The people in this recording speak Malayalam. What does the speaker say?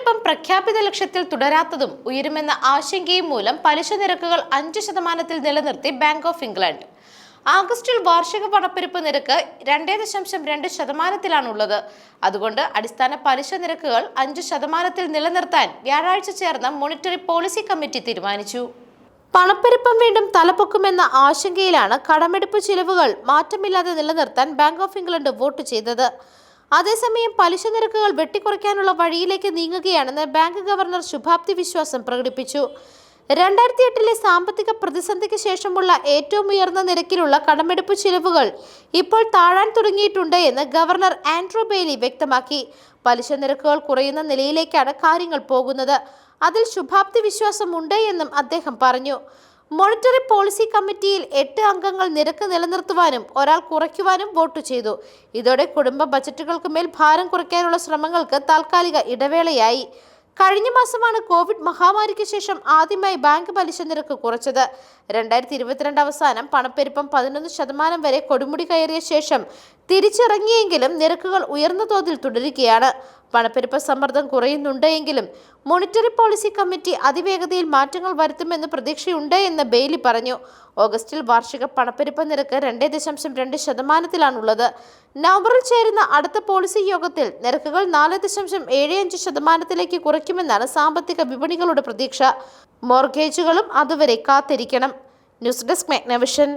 പണപ്പെരുപ്പം പ്രഖ്യാപിത ലക്ഷ്യത്തിൽ തുടരാത്തതും ഉയരുമെന്ന ആശങ്കയും മൂലം പലിശ നിരക്കുകൾ അഞ്ച് ശതമാനത്തിൽ നിലനിർത്തി ബാങ്ക് ഓഫ് ഇംഗ്ലണ്ട് ആഗസ്റ്റിൽ വാർഷിക പണപ്പെരുപ്പ് നിരക്ക് രണ്ടേ ദശാംശം രണ്ട് ശതമാനത്തിലാണുള്ളത്. അതുകൊണ്ട് അടിസ്ഥാന പലിശ നിരക്കുകൾ അഞ്ച് ശതമാനത്തിൽ നിലനിർത്താൻ വ്യാഴാഴ്ച ചേർന്ന മോണിറ്ററി പോളിസി കമ്മിറ്റി തീരുമാനിച്ചു. പണപ്പെരുപ്പം വീണ്ടും തലപ്പൊക്കുമെന്ന ആശങ്കയിലാണ് കടമെടുപ്പ് ചിലവുകൾ മാറ്റമില്ലാതെ നിലനിർത്താൻ ബാങ്ക് ഓഫ് ഇംഗ്ലണ്ട് വോട്ട് ചെയ്തത്. അതേസമയം പലിശ നിരക്കുകൾ വെട്ടിക്കുറയ്ക്കാനുള്ള വഴിയിലേക്ക് നീങ്ങുകയാണെന്ന് ബാങ്ക് ഗവർണർ ശുഭാപ്തി വിശ്വാസം പ്രകടിപ്പിച്ചു. രണ്ടായിരത്തി എട്ടിലെ സാമ്പത്തിക പ്രതിസന്ധിക്ക് ശേഷമുള്ള ഏറ്റവും ഉയർന്ന നിരക്കിലുള്ള കടമെടുപ്പ് ചിലവുകൾ ഇപ്പോൾ താഴാൻ തുടങ്ങിയിട്ടുണ്ട് എന്ന് ഗവർണർ ആൻഡ്രൂ ബെയ്ലി വ്യക്തമാക്കി. പലിശ നിരക്കുകൾ കുറയുന്ന നിലയിലേക്കാണ് കാര്യങ്ങൾ പോകുന്നത്. അതിൽ ശുഭാപ്തി വിശ്വാസമുണ്ട് എന്നും അദ്ദേഹം പറഞ്ഞു. മോണിറ്ററി പോളിസി കമ്മിറ്റിയിൽ എട്ട് അംഗങ്ങൾ നിരക്ക് നിലനിർത്തുവാനും ഒരാൾ കുറയ്ക്കുവാനും വോട്ട് ചെയ്തു. ഇതോടെ കുടുംബ ബജറ്റുകൾക്ക് മേൽ ഭാരം കുറയ്ക്കാനുള്ള ശ്രമങ്ങൾക്ക് താൽക്കാലിക ഇടവേളയായി. കഴിഞ്ഞ മാസമാണ് കോവിഡ് മഹാമാരിക്ക് ശേഷം ആദ്യമായി ബാങ്ക് പലിശ നിരക്ക് കുറച്ചത്. രണ്ടായിരത്തി ഇരുപത്തിരണ്ട് അവസാനം പണപ്പെരുപ്പം പതിനൊന്ന് ശതമാനം വരെ കൊടുമുടി കയറിയ ശേഷം തിരിച്ചിറങ്ങിയെങ്കിലും നിരക്കുകൾ ഉയർന്ന തോതിൽ തുടരുകയാണ്. പണപ്പെരുപ്പ സമ്മർദ്ദം കുറയുന്നുണ്ട് എങ്കിലും മോണിറ്ററി പോളിസി കമ്മിറ്റി അതിവേഗതയിൽ മാറ്റങ്ങൾ വരുത്തുമെന്ന് പ്രതീക്ഷയുണ്ട് എന്ന് ബെയ്ലി പറഞ്ഞു. ഓഗസ്റ്റിൽ വാർഷിക പണപ്പെരുപ്പ നിരക്ക് രണ്ടേ ദശാംശം രണ്ട് ശതമാനത്തിലാണുള്ളത്. നവംബറിൽ ചേരുന്ന അടുത്ത പോളിസി യോഗത്തിൽ നിരക്കുകൾ നാല് ദശാംശം ഏഴ് അഞ്ച് ശതമാനത്തിലേക്ക് കുറയ്ക്കുമെന്നാണ് സാമ്പത്തിക വിപണികളുടെ പ്രതീക്ഷ. മോർഗേജുകളും അതുവരെ കാത്തിരിക്കണം. News desk മെഗ്നവിഷൻ